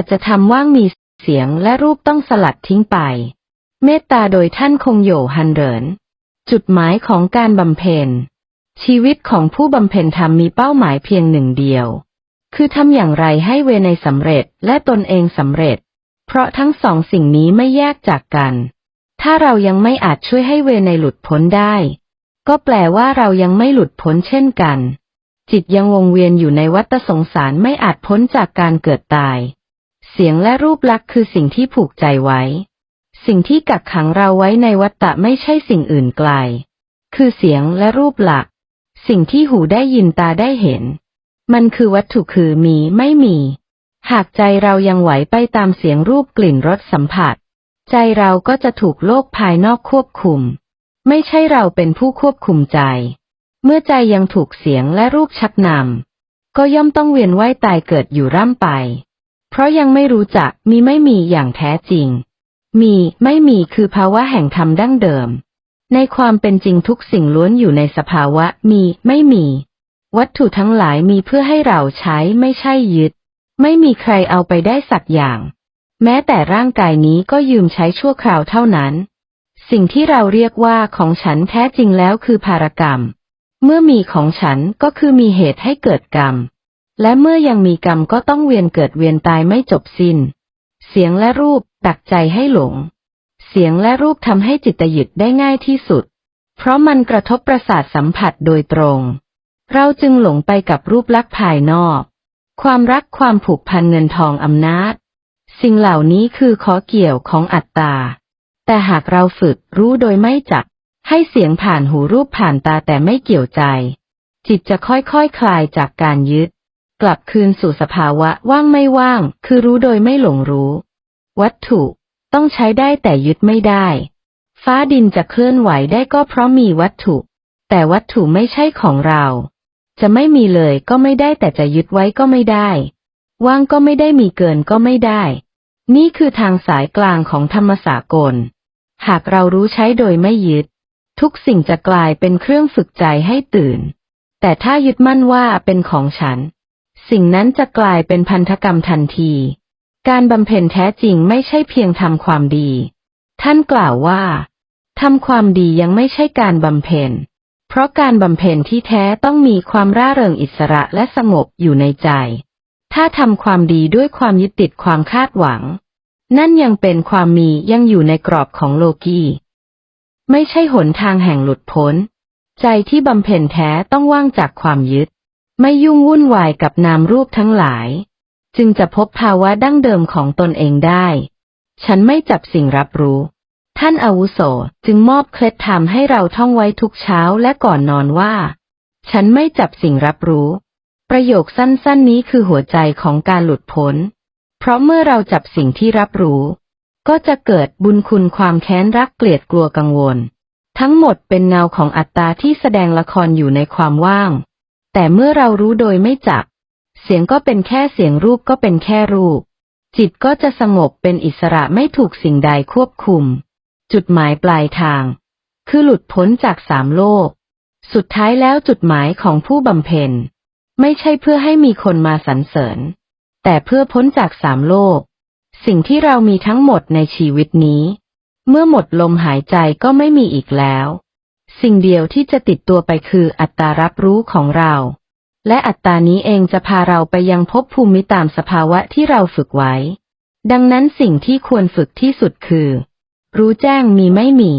สัจธรรมว่างมีเสียงและรูปต้องสลัดทิ้งไป เมตตาโดยท่านคงโยฮันเหรินจุดหมายของการบำเพ็ญ ชีวิตของผู้บำเพ็ญธรรมมีเป้าหมายเพียงหนึ่งเดียว คือทำอย่างไรให้เวในสำเร็จและตนเองสำเร็จ เพราะทั้งสองสิ่งนี้ไม่แยกจากกัน ถ้าเรายังไม่อาจช่วยให้เวในหลุดพ้นได้ ก็แปลว่าเรายังไม่หลุดพ้นเช่นกัน จิตยังวงเวียนอยู่ในวัฏสงสารไม่อาจพ้นจากการเกิดตาย เสียงและรูปลักษณ์คือสิ่งที่ผูกใจไว้ สิ่งที่กักขังเราไว้ในวัฏฏะไม่ใช่สิ่งอื่นไกล คือเสียงและรูปลักษ์สิ่งที่หูได้ยินตาได้เห็น มันคือวัตถุคือมีไม่มี หากใจเรายังไหวไปตามเสียงรูปกลิ่นรสสัมผัส ใจเราก็จะถูกโลกภายนอกควบคุม ไม่ใช่เราเป็นผู้ควบคุมใจ เมื่อใจยังถูกเสียงและรูปชักนำก็ย่อมต้องเวียนว่ายตายเกิดอยู่ร่ำไป เพราะยังไม่รู้จักมีไม่มีอย่างแท้จริง มีไม่มีคือภาวะแห่งธรรมดั้งเดิม ในความเป็นจริงทุกสิ่งล้วนอยู่ในสภาวะมีไม่มี วัตถุทั้งหลายมีเพื่อให้เราใช้ไม่ใช่ยึด ไม่มีใครเอาไปได้สักอย่าง แม้แต่ร่างกายนี้ก็ยืมใช้ชั่วคราวเท่านั้น สิ่งที่เราเรียกว่าของฉันแท้จริงแล้วคือภารกรรม เมื่อมีของฉันก็คือมีเหตุให้เกิดกรรม และเมื่อยังมีกรรมก็ต้องเวียนเกิดเวียนตายไม่จบสิน้น เสียงและรูปตักใจให้หลง เสียงและรูปทำให้จิตหยุดได้ง่ายที่สุด เพราะมันกระทบประสาทสัมผัสโดยตรง เราจึงหลงไปกับรูปลักษณ์ภายนอก ความรักความผูกพันเงินทองอำนาจ สิ่งเหล่านี้คือขอเกี่ยวของอัตตา แต่หากเราฝึกรู้โดยไม่จับ ให้เสียงผ่านหูรูปผ่านตาแต่ไม่เกี่ยวใจ จิตจะค่อยๆคคลายจากการยึด กลับคืนสู่สภาวะว่างไม่ว่าง คือรู้โดยไม่หลงรู้ วัตถุต้องใช้ได้แต่ยึดไม่ได้ ฟ้าดินจะเคลื่อนไหวได้ก็เพราะมีวัตถุ แต่วัตถุไม่ใช่ของเรา จะไม่มีเลยก็ไม่ได้แต่จะยึดไว้ก็ไม่ได้ ว่างก็ไม่ได้มีเกินก็ไม่ได้ นี่คือทางสายกลางของธรรมสากล หากเรารู้ใช้โดยไม่ยึด ทุกสิ่งจะกลายเป็นเครื่องฝึกใจให้ตื่น แต่ถ้ายึดมั่นว่าเป็นของฉัน สิ่งนั้นจะกลายเป็นพันธกรรมทันที การบำเพ็ญแท้จริงไม่ใช่เพียงทำความดี ท่านกล่าวว่าทำความดียังไม่ใช่การบำเพ็ญ เพราะการบำเพ็ญที่แท้ต้องมีความร่าเริงอิสระและสงบอยู่ในใจ ถ้าทำความดีด้วยความยึดติดความคาดหวัง นั่นยังเป็นความมียังอยู่ในกรอบของโลกีไม่ใช่หนทางแห่งหลุดพ้น ใจที่บำเพ็ญแท้ต้องว่างจากความยึด ไม่ยุ่งวุ่นวายกับนามรูปทั้งหลาย จึงจะพบภาวะดั้งเดิมของตนเองได้ ฉันไม่จับสิ่งรับรู้ ท่านอาวุโสจึงมอบเคล็ดธรรมให้เราท่องไว้ทุกเช้าและก่อนนอนว่า ฉันไม่จับสิ่งรับรู้ ประโยคสั้นๆนี้คือหัวใจของการหลุดพ้น เพราะเมื่อเราจับสิ่งที่รับรู้ ก็จะเกิดบุญคุณความแค้นรักเกลียดกลัวกังวล ทั้งหมดเป็นเงาของอัตตาที่แสดงละครอยู่ในความว่าง แต่เมื่อเรารู้โดยไม่จับ เสียงก็เป็นแค่เสียงรูปก็เป็นแค่รูป จิตก็จะสงบเป็นอิสระไม่ถูกสิ่งใดควบคุม จุดหมายปลายทาง คือหลุดพ้นจากสามโลก สุดท้ายแล้วจุดหมายของผู้บำเพ็ญ ไม่ใช่เพื่อให้มีคนมาสรรเสริญ แต่เพื่อพ้นจากสามโลก สิ่งที่เรามีทั้งหมดในชีวิตนี้ เมื่อหมดลมหายใจก็ไม่มีอีกแล้ว สิ่งเดียวที่จะติดตัวไปคืออัตตารับรู้ของเรา และอัตตานี้เองจะพาเราไปยังภพภูมิตามสภาวะที่เราฝึกไว้ ดังนั้นสิ่งที่ควรฝึกที่สุดคือ รู้แจ้งมีไม่มี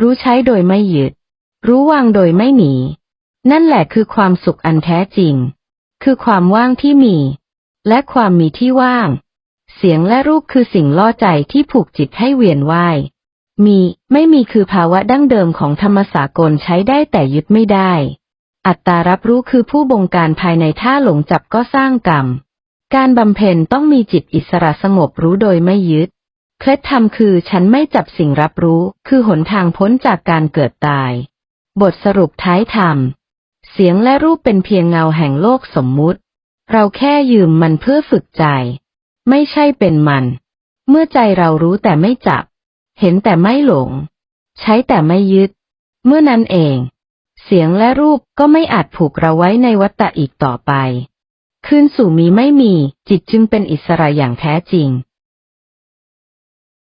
รู้ใช้โดยไม่ยึด รู้วางโดยไม่หนี นั่นแหละคือความสุขอันแท้จริง คือความว่างที่มี และความมีที่ว่าง เสียงและรูปคือสิ่งล่อใจที่ผูกจิตให้เวียนว่าย มีไม่มีคือภาวะดั้งเดิมของธรรมสากลใช้ได้แต่ยึดไม่ได้ อัตตารับรู้คือผู้บงการภายในท่าหลงจับก็สร้างกรรม การบำเพ็ญต้องมีจิตอิสระสงบรู้โดยไม่ยึด เคล็ดธรรมคือฉันไม่จับสิ่งรับรู้ คือหนทางพ้นจากการเกิดตาย บทสรุปท้ายธรรม เสียงและรูปเป็นเพียงเงาแห่งโลกสมมุติ เราแค่ยืมมันเพื่อฝึกใจ ไม่ใช่เป็นมัน เมื่อใจเรารู้แต่ไม่จับ เห็นแต่ไม่หลง ใช้แต่ไม่ยึด เมื่อนั้นเอง เสียงและรูปก็ไม่อาจผูกเราไว้ในวัฏฏะอีกต่อไปคืนสู่มีไม่มี จิตจึงเป็นอิสระอย่างแท้จริง